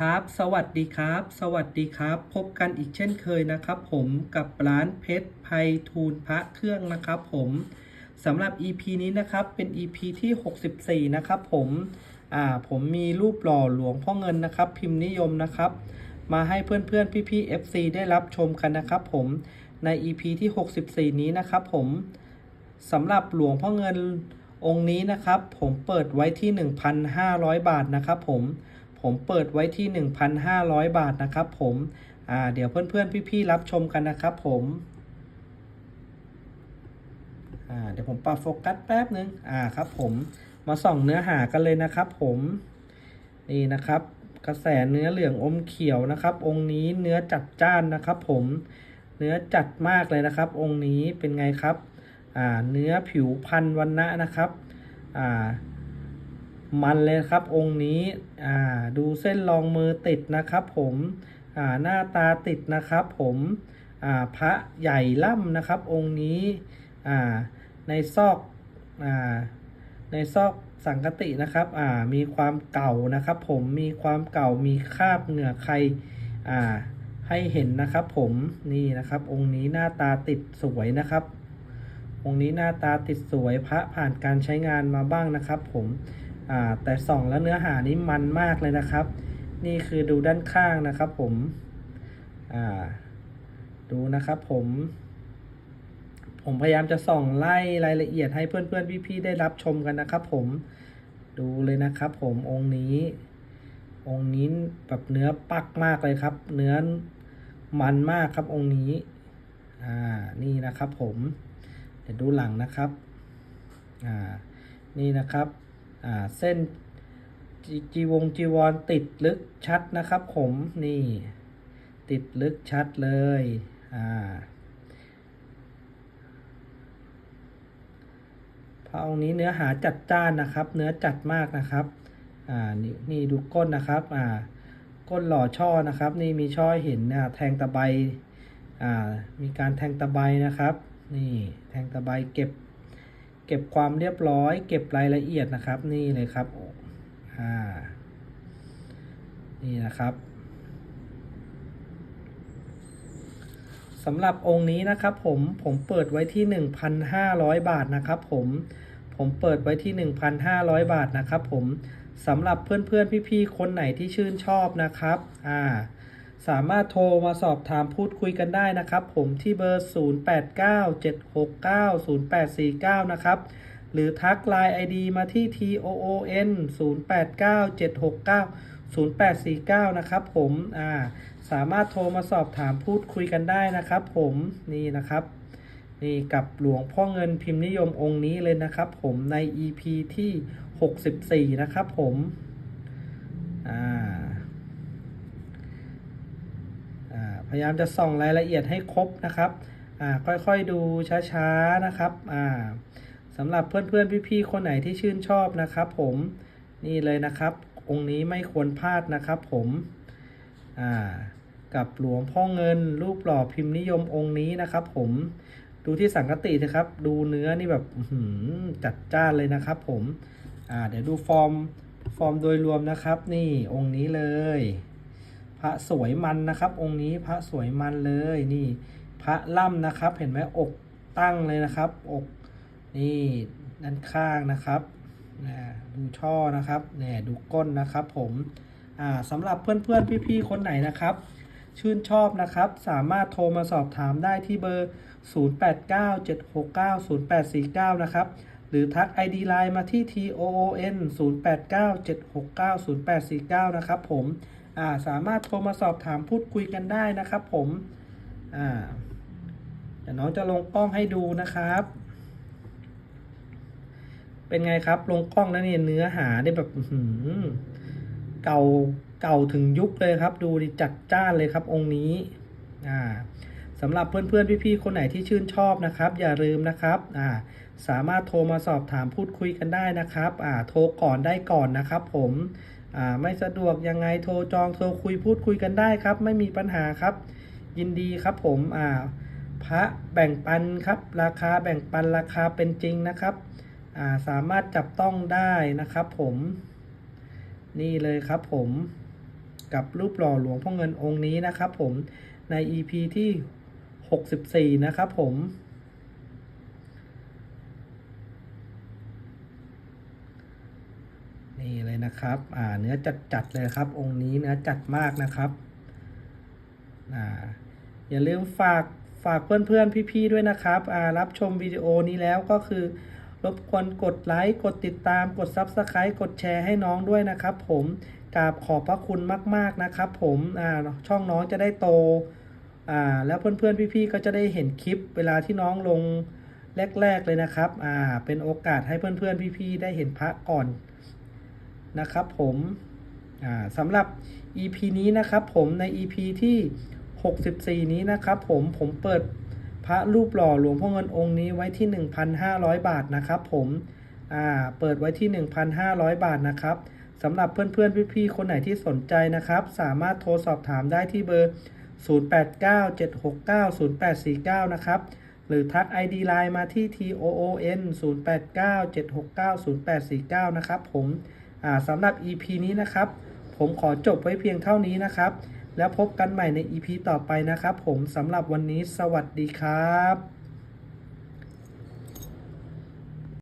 ครับ สวัสดีครับ สวัสดีครับ พบกันอีกเช่นเคยนะครับ ผมกับร้านเพชรไพทูลพระเครื่องนะครับ ผมสำหรับ EP นี้นะครับเป็น EP ที่ 64 นะครับ ผมอ่าผมมีรูปหล่อหลวงพ่อเงินนะครับ พิมพ์นิยมนะครับ มาให้เพื่อนๆพี่ๆ FC ได้รับชมกันนะครับ ผมใน EP ที่ 64 นี้นะครับ ผมสำหรับหลวงพ่อเงินองค์นี้นะครับ ผมเปิดไว้ที่ 1,500 บาทนะครับ ผม ผมเปิดไว้ที่ 1,500 บาทนะครับผมอ่าเดี๋ยวเพื่อนๆพี่ๆรับชมกันนะครับผมอ่าเดี๋ยวผมปรับโฟกัสแป๊บนึงอ่าครับผมมาส่องเนื้อหากันเลยนะครับผมนี่นะครับ กระแสเนื้อเหลืองอมเขียวนะครับ องค์นี้เนื้อจัดจ้านนะครับ ผมเนื้อจัดมากเลยนะครับ องค์นี้เป็นไงครับอ่าเนื้อผิวพันวันนะนะครับอ่า มันเลยครับองค์นี้อ่าดูเส้นรองมือติดนะครับผมอ่าหน้าตาติดนะครับผมอ่าพระใหญ่ล่ำนะครับองค์นี้อ่าในซอกอ่าในซอกสังกตินะครับอ่ามีความเก่านะครับผมมีความเก่ามีคราบเหงื่อใครอ่าให้เห็นนะครับผมนี่นะครับ องค์นี้หน้าตาติดสวยนะครับ องค์นี้หน้าตาติดสวยพระผ่านการใช้งานมาบ้างนะครับผม อ่าแต่ส่องแล้วเนื้อหานี้มันมากเลยนะครับ นี่คือดูด้านข้างนะครับผมอ่าดูนะครับผม ผมพยายามจะส่องไล่รายละเอียดให้เพื่อนๆพี่ๆได้รับชมกันนะครับผมดูเลยนะครับผมองค์นี้ องค์นี้แบบเนื้อปักมากเลยครับ เนื้อมันมากครับองค์นี้อ่านี่นะครับผม เดี๋ยวดูหลังนะครับอ่านี่นะครับ เส้นจจีวงจีวรติดลึกชัดนะครับผมนี่ ติดลึกชัดเลยอ่าพระองค์นี้เนื้อหาจัดจ้านนะครับ เนื้อจัดมากนะครับอ่านี่นี่ดูก้นนะครับอ่าก้นหล่อช่อนะครับ นี่มีช่อห้เห็นนะแทงตะไบอ่ามีการแทงตะไบนะครับ นี่แทงตะไบเก็บ เก็บความเรียบร้อย เก็บรายละเอียดนะครับ นี่เลยครับอ่านี่นะครับสำหรับองค์นี้นะครับผมผมเปิดไว้ที่ 1,500 บาทนะครับผมผมเปิดไว้ที่ 1,500 บาทนะครับผมสำหรับเพื่อนๆพี่ๆคนไหนที่ชื่นชอบนะครับอ่า สามารถโทรมาสอบถามพูดคุยกันได้นะครับ ผมที่เบอร์ 0897690849 นะครับ หรือทักไลน์ ID มาที่ TOON 0897690849 นะครับผมอ่าสามารถโทรมาสอบถามพูดคุยกันได้นะครับ ผมนี่นะครับนี่กับหลวงพ่อเงินพิมพ์นิยมองค์นี้เลยนะครับ ผมใน EP ที่ 64 นะครับ ผมอ่า อ่า พ ยายามจะส่องรายละเอียดให้ครบนะครับอ่าค่อยๆดูช้าๆนะครับอ่าสำหรับเพื่อนๆพี่ๆคนไหนที่ชื่นชอบนะครับ ผมนี่เลยนะครับ องค์นี้ไม่ควรพลาดนะครับ ผมอ่ากับหลวงพ่อเงิน รูปหล่อพิมพ์นิยมองค์นี้นะครับ ผมดูที่สังกตินะครับ ดูเนื้อนี่แบบจัดจ้านเลยนะครับ ผมอ่าเดี๋ยวดูฟอร์มฟอร์มโดยรวมนะครับ นี่องค์นี้เลย ระสวยมันนะครับ องค์นี้พระสวยมันเลยนี่ พระล่ำนะครับ เห็นไหมอกตั้งเลยนะครับ อกนี่ด้านข้างนะครับนะดูช่อนะครับเนี่ยดูก้นนะครับผมอ่าสำหรับเพื่อนๆพี่ๆคนไหนนะครับ ชื่นชอบนะครับ สามารถโทรมาสอบถามได้ที่เบอร์ 0897690849 นะครับหรือทัก ID Line มาที่ TOON 0897690849 นะครับผม สามารถโทรมาสอบถามพูดคุยกันได้นะครับ ผมอ่าเดี๋ยวน้องจะลงกล้องให้ดูนะครับ เป็นไงครับ ลงกล้องแล้วเนี่ยเนื้อหาได้แบบหือเก่าเก่าถึงยุคเลยครับ ดูดิจัดจ้านเลยครับองค์นี้อ่าสำหรับเพื่อนๆพี่ๆคนไหนที่ชื่นชอบนะครับ อย่าลืมนะครับอ่าสามารถโทรมาสอบถามพูดคุยกันได้นะครับอ่าโทรก่อนได้ก่อนนะครับ ผม ไม่สะดวกยังไงโทรจองโทรคุยพูดคุยกันได้ครับ ไม่มีปัญหาครับ ยินดีครับผมอ่าพระแบ่งปันครับ ราคาแบ่งปันราคาเป็นจริงนะครับอ่าสามารถจับต้องได้นะครับผม นี่เลยครับผมกับรูปหล่อหลวงพ่อเงินองค์นี้นะครับผมใน EP ที่ 64 นะครับผม นะครับอ่าเนื้อจัดจัดเลยครับ องค์นี้เนื้อจัดมากนะครับอ่าอย่าลืมฝากฝากเพื่อนๆพี่ๆด้วยนะครับอ่ารับชมวิดีโอนี้แล้วก็คือรบกวนกดไลค์กดติดตามกด Subscribe กดแชร์ให้น้องด้วยนะครับผมกราบขอบพระคุณมาก ๆนะครับ ผมอ่าช่องน้องจะได้โตอ่าแล้วเพื่อนๆพี่ๆก็จะได้เห็นคลิปเวลาที่น้องลงแรกๆเลยนะครับ อ่า เป็นโอกาสให้เพื่อนๆ พี่ๆ ได้เห็นพระก่อน นะครับผมสำหรับ EP นี้นะครับผมใน EP ที่ 64 นี้นะครับผมผมเปิดพระรูปหล่อหลวงพ่อเงินองค์นี้ไว้ที่ 1,500 บาทนะครับผมเปิดไว้ที่ 1,500 บาทนะครับสำหรับเพื่อนๆพี่ๆคนไหนที่สนใจนะครับ สามารถโทรสอบถามได้ที่เบอร์ 0897690849 นะครับ หรือทัก ID Line มาที่ TOON 0897690849 นะครับผม สำหรับ EP นี้นะครับ ผมขอจบไว้เพียงเท่านี้นะครับ แล้วพบกันใหม่ใน EP ต่อไปนะครับ ผมสำหรับวันนี้สวัสดีครับ